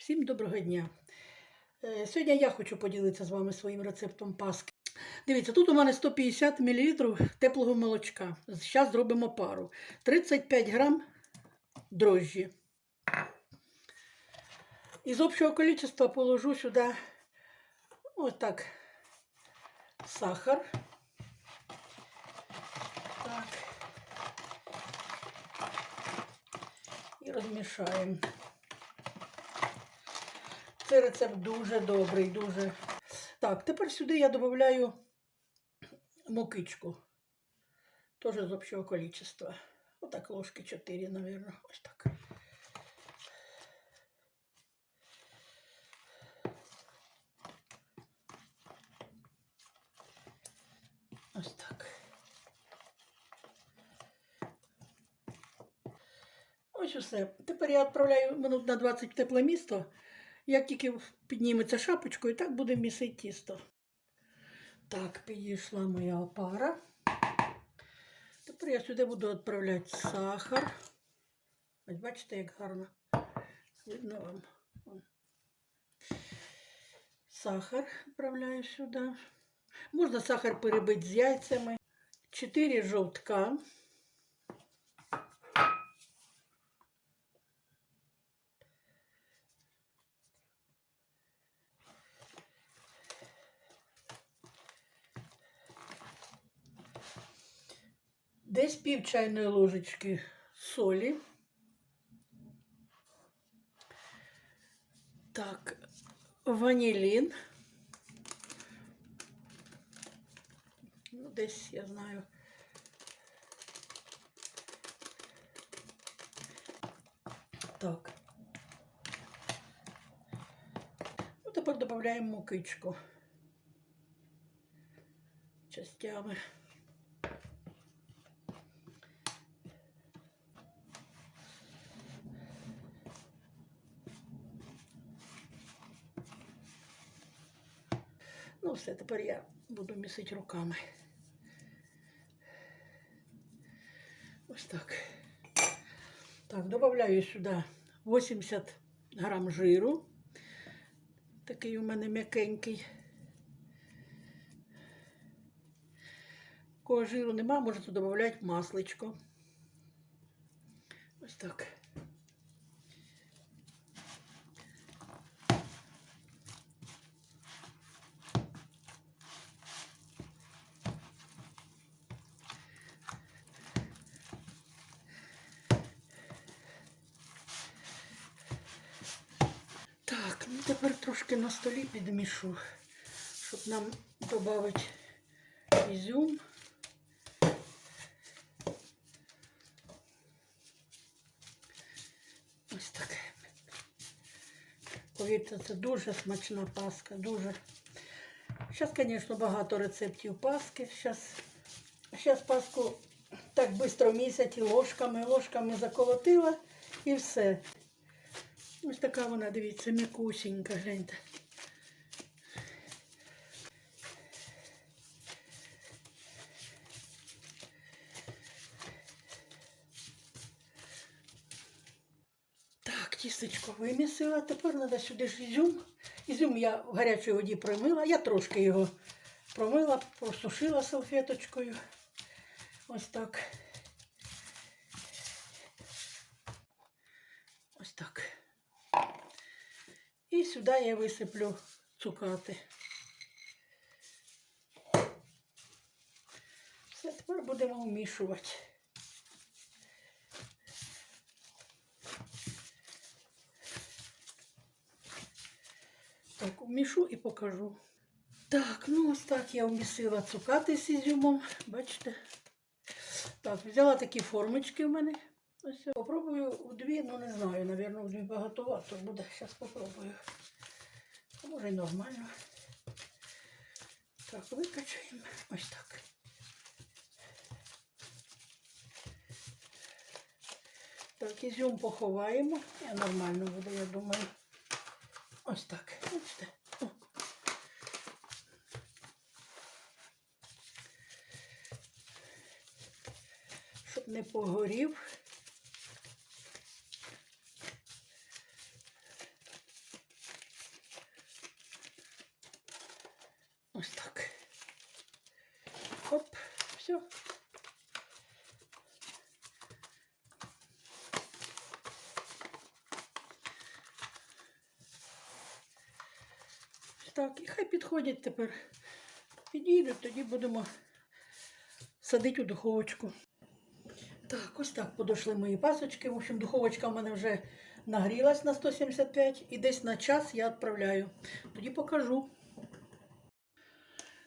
Всім доброго дня. Е, Сьогодні я хочу поділитися з вами своїм рецептом паски. Дивіться, тут у мене 150 мл теплого молочка. Зараз зробимо пару. 35 грам дрожжі. Із общого количества положу сюди ось так сахар. Так. І розмішаємо. Цей рецепт дуже добрий, дуже. Так, тепер сюди я додаю мукичку. Теж з общого количества. Отак ложки 4, мабуть. Ось так. Ось так. Ось усе. Тепер я відправляю минут на 20 в тепле місто. Як тільки підніметься шапочкою, так буде місити тісто. Так, підійшла моя опара. Тепер я сюди буду відправляти сахар. Ось бачите, як гарно. Видно вам. Сахар відправляю сюди. Можна сахар перебити з яйцями. 4 жовтка. Десь пів чайної ложечки солі. Так, ванілін. Ну, десь я знаю. Так. Ну, тепер додаємо мукичку частями. Ну, все, тепер я буду місити руками. Ось так. Так, додаю сюди 80 грам жиру. Такий у мене м'якенький. Кого жиру нема, можете додати масличко. Ось так. Так, ну тепер трошки на столі підмішу, щоб нам додати ізюм. Ось таке. Повірте, це дуже смачна паска, дуже. Зараз, звісно, багато рецептів паски. Зараз, паску так швидко місять і ложками, ложками заколотила і все. Ось така вона, дивіться, м'якусінька, гляньте. Так, тістечко вимісила. Тепер треба сюди ж ізюм. Ізюм я в гарячій воді промила. Я трошки його промила, просушила салфеточкою. Ось так. Ось так. І сюди я висиплю цукати. Все, тепер будемо вмішувати. Так, вмішу і покажу. Так, ну ось так я вмісила цукати з ізюмом. Бачите? Так, взяла такі формочки в мене. Ось попробую у дві, ну не знаю, напевно, у дві багатовато буде. Зараз попробую. Може й нормально. Так, викачаємо. Ось так. Так, ізюм поховаємо. І нормально буде, я думаю. Ось так. Бачите? Щоб не погорів. Ось так. Оп, все. Так, і хай підходять тепер. Підійдуть, тоді будемо садити у духовочку. Так, ось так подошли мої пасочки. В общем, духовочка в мене вже нагрілась на 175 і десь на час я відправляю. Тоді покажу.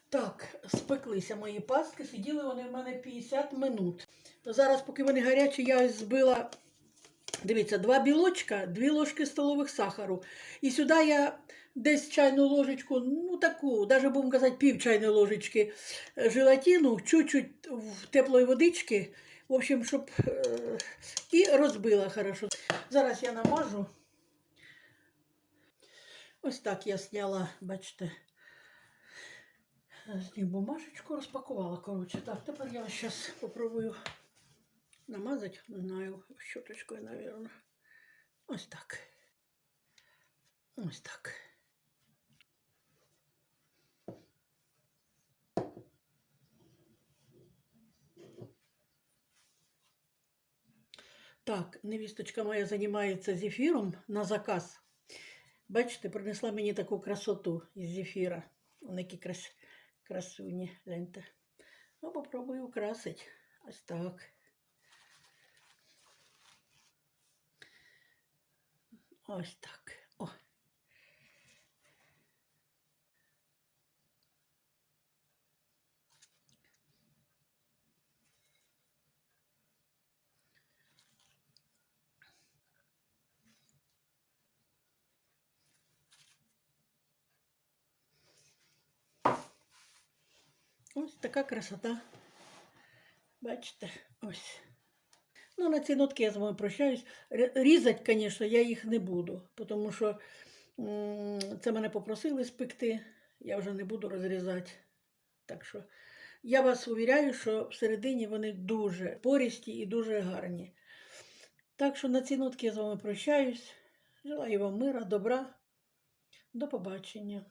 Так, спеклися мої паски, сиділи вони в мене 50 минут. Зараз, поки вони гарячі, я збила, дивіться, два білочка, дві ложки столових сахару. І сюди я десь чайну ложечку, ну таку, навіть будемо казати, пів чайної ложечки е, желатину, чуть-чуть теплої водички. В общем, щоб е, і розбила хорошо. Зараз я намажу. Ось так я зняла, бачите, з них бумажечку розпакувала. Коротше, так, тепер я зараз попробую намазати, не знаю, щоточкою, мабуть. Ось так. Ось так. Так, невісточка моя займається зефіром на заказ. Бачите, принесла мені таку красоту із зефіра. Вони які крас... красуні, гляньте. Ну, попробую украсити. Ось так. Ось так. О. Ось така красота. Бачите, ось. Ну, на ці нотки я з вами прощаюсь. Різати, звісно, я їх не буду, тому що це мене попросили спекти, я вже не буду розрізати. Так що я вас увіряю, що всередині вони дуже порісті і дуже гарні. Так що на ці нотки я з вами прощаюсь. Желаю вам мира, добра. До побачення.